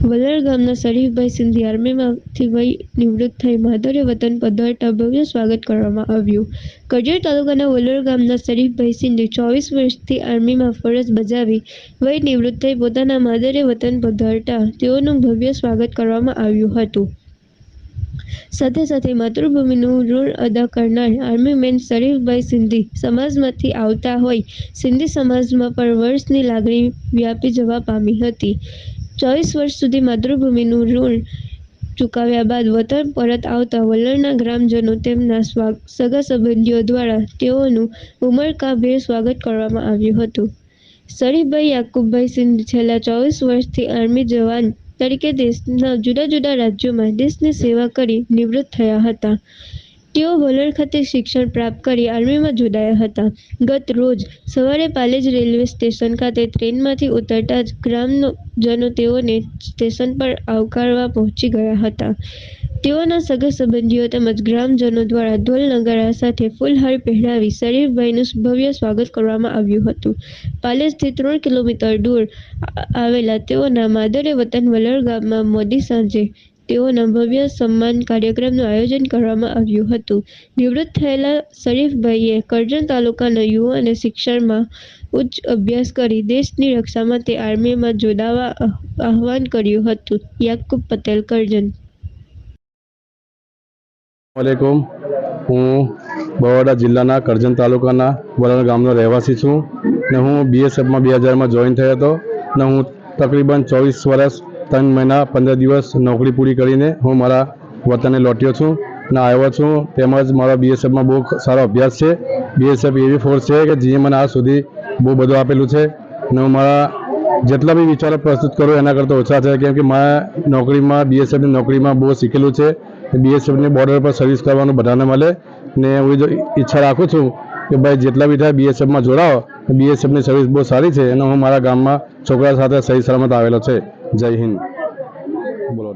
ગામના શરીફભાઈ સિંધી આર્મીમાંથી વય નિવૃત્ત થઈ માધુર્ય વતન પધારતા ભવ્ય સ્વાગત કરવામાં આવ્યું. કરજણ તાલુકાના વલર ગામના શરીફભાઈ સિંધી ચોવીસ વર્ષથી આર્મીમાં ફરજ બજાવી વય નિવૃત્ત થઈ પોતાના માદરે વતન પધારતા તેઓનું ભવ્ય સ્વાગત કરવામાં આવ્યું હતું. સાથે સાથે માતૃભૂમિનું ઋણ અદા કરનાર આર્મી મેન શરીફભાઈ સિંધી સમાજમાંથી આવતા હોય સિંધી સમાજમાં પણ વર્ષની લાગણી વ્યાપી જવા પામી હતી. ચોવીસ વર્ષ સુધી માતૃભૂમિનું ઋણ ચૂકવ્યા બાદ વતન પરત આવતા વલણના ગ્રામજનો તેમના સગા સંબંધીઓ દ્વારા તેઓનું ઉમળકાભેર સ્વાગત કરવામાં આવ્યું હતું. સરીભાઈ યાકુબભાઈ સિંધ છેલ્લા ચોવીસ વર્ષથી આર્મી જવાન તરીકે દેશના જુદા જુદા રાજ્યોમાં દેશની સેવા કરી નિવૃત્ત થયા હતા. તેઓ વલણ ખાતે શિક્ષણ પ્રાપ્ત કરી આર્મીમાં જોડાયા હતા. ગત રોજ સવારે પાલેજ રેલવે સ્ટેશન ખાતે ટ્રેનમાંથી ઉતરતા જ ગ્રામજનો તેઓને સ્ટેશન પર આવકારવા પહોંચી ગયા હતા. તેઓના સગા સંબંધીઓ તેમજ ગ્રામજનો દ્વારા ઢોલ નગારા સાથે ફૂલહાર પહેરાવી શરીફભાઈનું ભવ્ય સ્વાગત કરવામાં આવ્યું હતું. પાલેજથી ત્રણ કિલોમીટર દૂર આવેલા તેઓના માદરે વતન વલણ ગામમાં મોડી સાંજે તેઓના ભવ્ય સન્માન કાર્યક્રમનું આયોજન કરવામાં આવ્યું હતું. નિવૃત્ત થયેલા શરીફભાઈએ કરજણ તાલુકાના યુવાને શિક્ષણમાં ઉચ્ચ અભ્યાસ કરી દેશની રક્ષા માટે આર્મીમાં જોડાવા આહવાન કર્યું હતું. યાકુબ પટેલ, કરજણ. વાલેકુમ. હું બરોડા જિલ્લાના કરજણ તાલુકાના વલણ ગામનો રહેવાસી છું ને હું બીએસએફમાં બે હજારમાં જોઈન થયો હતો ને હું તકરીબન ચોવીસ વર્ષ ત્રણ મહિના, પંદર દિવસ નોકરી પૂરી કરીને હું મારા વતને લોટ્યો છું ને આવ્યો છું. તેમજ મારો બીએસએફમાં બહુ સારો અભ્યાસ છે. બીએસએફ એવી ફોર્સ છે કે જે મને આજ સુધી બહુ બધું આપેલું છે. ને હું મારા જેટલા બી વિચારો પ્રસ્તુત કરું એના કરતાં ઓછા છે, કેમ કે મારા નોકરીમાં બીએસએફની નોકરીમાં બહુ શીખેલું છે. બીએસએફની બોર્ડર પર સર્વિસ કરવાનું બધાને મળે. ને હું ઈચ્છા રાખું છું કે ભાઈ જેટલા બી થાય બીએસએફમાં જોડાઓ. બીએસએફની સર્વિસ બહુ સારી છે અને હું મારા ગામમાં છોકરા સાથે સહી સલામત આવેલો છે. જય હિન્દ. બોલો